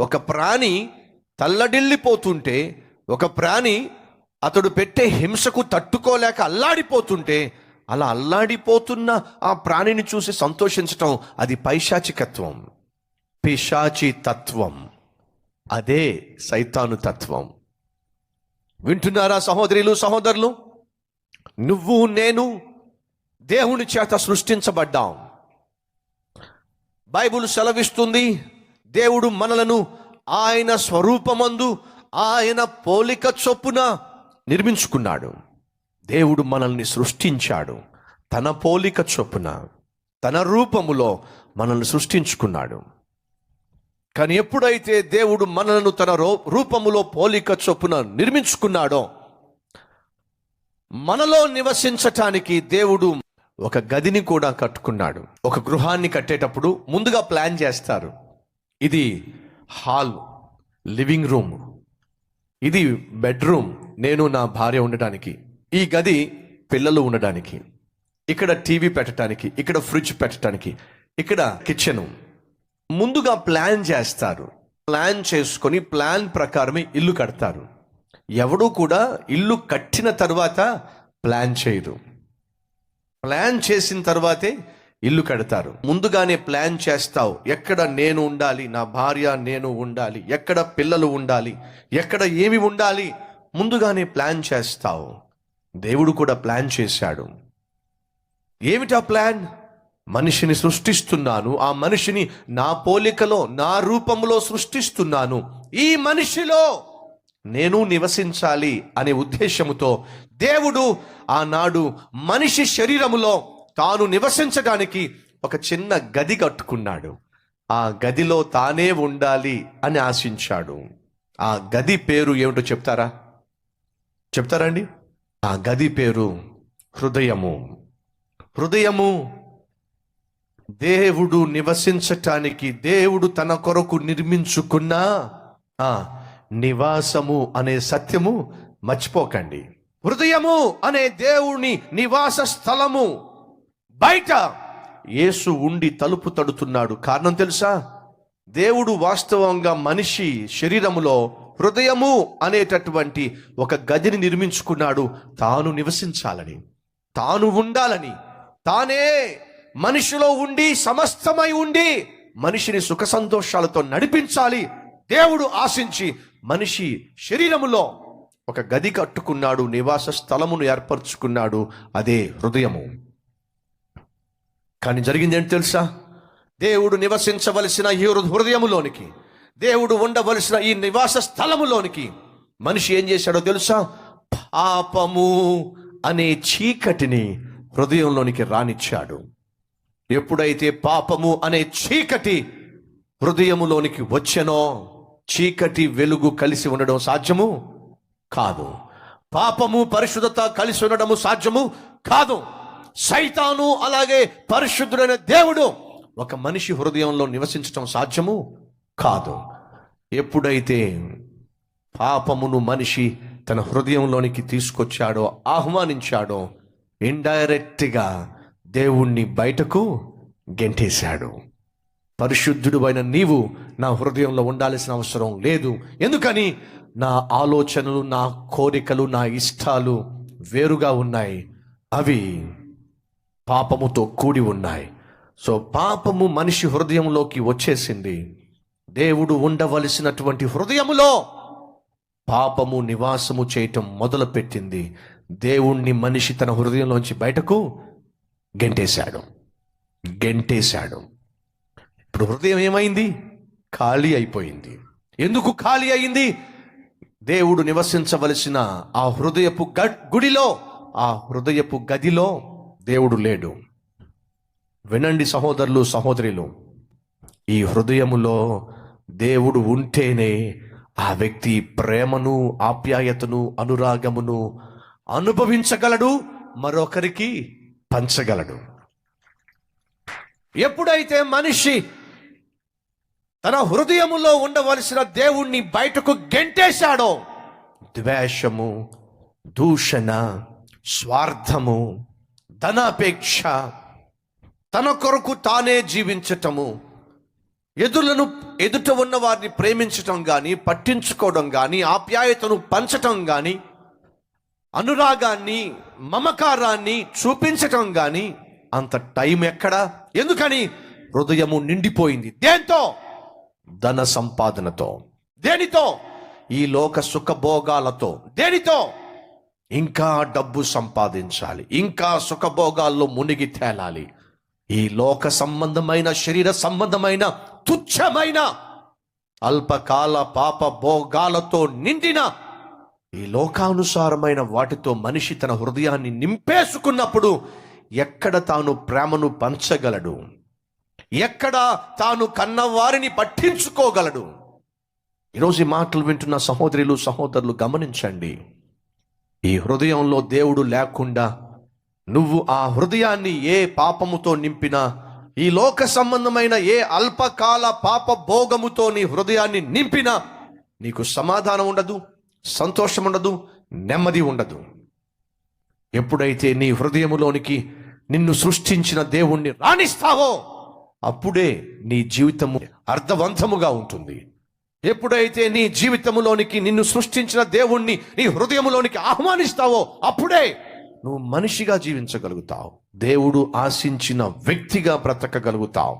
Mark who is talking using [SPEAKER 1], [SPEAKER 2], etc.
[SPEAKER 1] ఒక ప్రాణి తల్లడిల్లిపోతుంటే ఒక ప్రాణి అతడు పెట్టే హింసకు తట్టుకోలేక అల్లాడిపోతుంటే అలా అల్లాడిపోతున్న ఆ ప్రాణిని చూసి సంతోషించటం అది పైశాచికత్వం. పిశాచి తత్వం. అదే సైతాను తత్వం. వింటున్నారా సహోదరులు సహోదరులు? నువ్వు నేను దేవుని చేత సృష్టించబడ్డాం. బైబుల్ సెలవిస్తుంది దేవుడు మనలను ఆయన స్వరూపమందు ఆయన పోలిక చొప్పున నిర్మించుకున్నాడు. దేవుడు మనల్ని సృష్టించాడు. తన పోలిక చొప్పున తన రూపములో మనల్ని సృష్టించుకున్నాడు. కానీ ఎప్పుడైతే దేవుడు మనలను తన రూ- రూపములో పోలిక చొప్పున నిర్మించుకున్నాడో మనలో నివసించటానికి దేవుడు ఒక గదిని కూడా కట్టుకున్నాడు. ఒక గృహాన్ని కట్టేటప్పుడు ముందుగా ప్లాన్ చేస్తారు. ఇది హాల్ లివింగ్ రూమ్. ఇది బెడ్రూమ్ నేను నా భార్య ఉండటానికి. ఈ గది పిల్లలు ఉండడానికి ఇక్కడ టీవీ పెట్టడానికి ఇక్కడ ఫ్రిడ్జ్ పెట్టడానికి ఇక్కడ కిచెన్. ముందుగా ప్లాన్ చేస్తారు. ప్లాన్ చేసుకొని ప్లాన్ ప్రకారమే ఇల్లు కడతారు. ఎవడూ కూడా ఇల్లు కట్టిన తర్వాత ప్లాన్ చేయరు. ప్లాన్ చేసిన తర్వాతే ఇల్లు కడతారు. ముందుగానే ప్లాన్ చేస్తావు. ఎక్కడ నేను ఉండాలి? నా భార్య నేను ఉండాలి. ఎక్కడ పిల్లలు ఉండాలి? ఎక్కడ ఏమి ఉండాలి? ముందుగానే ప్లాన్ చేస్తావు. దేవుడు కూడా ప్లాన్ చేశాడు. ఏమిటా ప్లాన్? మనిషిని సృష్టిస్తున్నాను. ఆ మనిషిని నా పోలికలో నా రూపంలో సృష్టిస్తున్నాను. ఈ మనిషిలో నేను నివసించాలి అనే ఉద్దేశముతో దేవుడు ఆనాడు మనిషి శరీరములో తాను నివసించడానికి ఒక చిన్న గది కట్టుకున్నాడు. ఆ గదిలో తానే ఉండాలి అని ఆశించాడు. ఆ గది పేరు ఏమిటో చెప్తారా? చెప్తారండి ఆ గది పేరు హృదయము. హృదయము దేవుడు నివసించటానికి దేవుడు తన కొరకు నిర్మించుకున్న ఆ, నివాసము అనే సత్యము మర్చిపోకండి. హృదయము అనే దేవుని నివాస స్థలము బయట యేసు ఉండి తలుపు తడుతున్నాడు. కారణం తెలుసా? దేవుడు వాస్తవంగా మనిషి శరీరములో హృదయము అనేటటువంటి ఒక గదిని నిర్మించుకున్నాడు. తాను నివసించాలని తాను ఉండాలని తానే మనిషిలో ఉండి సమస్తమై ఉండి మనిషిని సుఖ సంతోషాలతో నడిపించాలి. దేవుడు ఆశించి మనిషి శరీరములో ఒక గది కట్టుకున్నాడు నివాస స్థలమును ఏర్పరచుకున్నాడు. అదే హృదయము. కానీ జరిగింది ఏంటి తెలుసా? దేవుడు నివసించవలసిన ఈ హృదయములోనికి దేవుడు ఉండవలసిన ఈ నివాస స్థలములోనికి మనిషి ఏం చేశాడో తెలుసా? పాపము అనే చీకటిని హృదయంలోనికి రానిచ్చాడు. ఎప్పుడైతే పాపము అనే చీకటి హృదయములోనికి వచ్చెనో చీకటి వెలుగు కలిసి ఉండడం సాధ్యము కాదు. పాపము పరిశుద్ధత కలిసి ఉండడము సాధ్యము కాదు. సైతాను అలాగే పరిశుద్ధుడైన దేవుడు. ఒక మనిషి హృదయంలో నివసించటం సాధ్యము? కాదు. ఎప్పుడైతే పాపమును మనిషి తన హృదయంలోనికి తీసుకొచ్చాడో ఆహ్వానించాడో ఇండైరెక్ట్గా దేవుణ్ణి బయటకు గెంటేశాడు. పరిశుద్ధుడు అయిన నీవు నా హృదయంలో ఉండాల్సిన అవసరం లేదు. ఎందుకని? నా ఆలోచనలు నా కోరికలు నా ఇష్టాలు వేరుగా ఉన్నాయి. అవి పాపముతో కూడి ఉన్నాయి. సో పాపము మనిషి హృదయంలోకి వచ్చేసింది. దేవుడు ఉండవలసినటువంటి హృదయములో పాపము నివాసము చేయటం మొదలుపెట్టింది. దేవుణ్ణి మనిషి తన హృదయంలోంచి బయటకు గెంటేశాడు. గెంటేశాడు. ఇప్పుడు హృదయం ఏమైంది? ఖాళీ అయిపోయింది. ఎందుకు ఖాళీ అయింది? దేవుడు నివసించవలసిన ఆ హృదయపు గ- గుడిలో ఆ హృదయపు గదిలో దేవుడు లేడు. వినండి సహోదరులు సహోదరులు ఈ హృదయములో దేవుడు ఉంటేనే ఆ వ్యక్తి ప్రేమను ఆప్యాయతను అనురాగమును అనుభవించగలడు మరొకరికి పంచగలడు. ఎప్పుడైతే మనిషి తన హృదయములో ఉండవలసిన దేవుణ్ణి బయటకు గెంటేశాడో ద్వేషము దూషణ స్వార్థము ధనాపేక్ష. తన కొరకు తానే జీవించటము. ఎదులను ఎదుట ఉన్న వారిని ప్రేమించటం కానీ పట్టించుకోవడం కానీ ఆప్యాయతను పంచటం కానీ అనురాగాన్ని మమకారాన్ని చూపించటం కానీ అంత టైం ఎక్కడా? ఎందుకని? హృదయము నిండిపోయింది. దేంతో? ధన సంపాదనతో. దేనితో? ఈ లోక సుఖభోగాలతో దేనితో? ఇంకా డబ్బు సంపాదించాలి ఇంకా సుఖభోగాల్లో మునిగి తేలాలి. ఈ లోక సంబంధమైన శరీర సంబంధమైన తుచ్చమైన అల్పకాల పాప భోగాలతో నిండిన ఈ లోకానుసారమైన వాటితో మనిషి తన హృదయాన్ని నింపేసుకున్నప్పుడు ఎక్కడ తాను ప్రేమను పంచగలడు? ఎక్కడ తాను కన్నవారిని పట్టించుకోగలడు? ఈరోజు ఈ మాటలు వింటున్న సహోదరులు సహోదరులు గమనించండి. ఈ హృదయంలో దేవుడు లేకుండా నువ్వు ఆ హృదయాన్ని ఏ పాపముతో నింపినా ఈ లోక సంబంధమైన ఏ అల్పకాల పాప భోగముతో నీ హృదయాన్ని నింపినా నీకు సమాధానం ఉండదు సంతోషం ఉండదు నెమ్మది ఉండదు. ఎప్పుడైతే నీ హృదయములోనికి నిన్ను సృష్టించిన దేవుణ్ణి రాణిస్తావో అప్పుడే నీ జీవితము అర్థవంతముగా ఉంటుంది. ఎప్పుడైతే నీ జీవితములోనికి నిన్ను సృష్టించిన దేవుణ్ణి నీ హృదయములోనికి ఆహ్వానిస్తావో అప్పుడే నువ్వు మనిషిగా జీవించగలుగుతావు. దేవుడు ఆశించిన వ్యక్తిగా బ్రతకగలుగుతావు.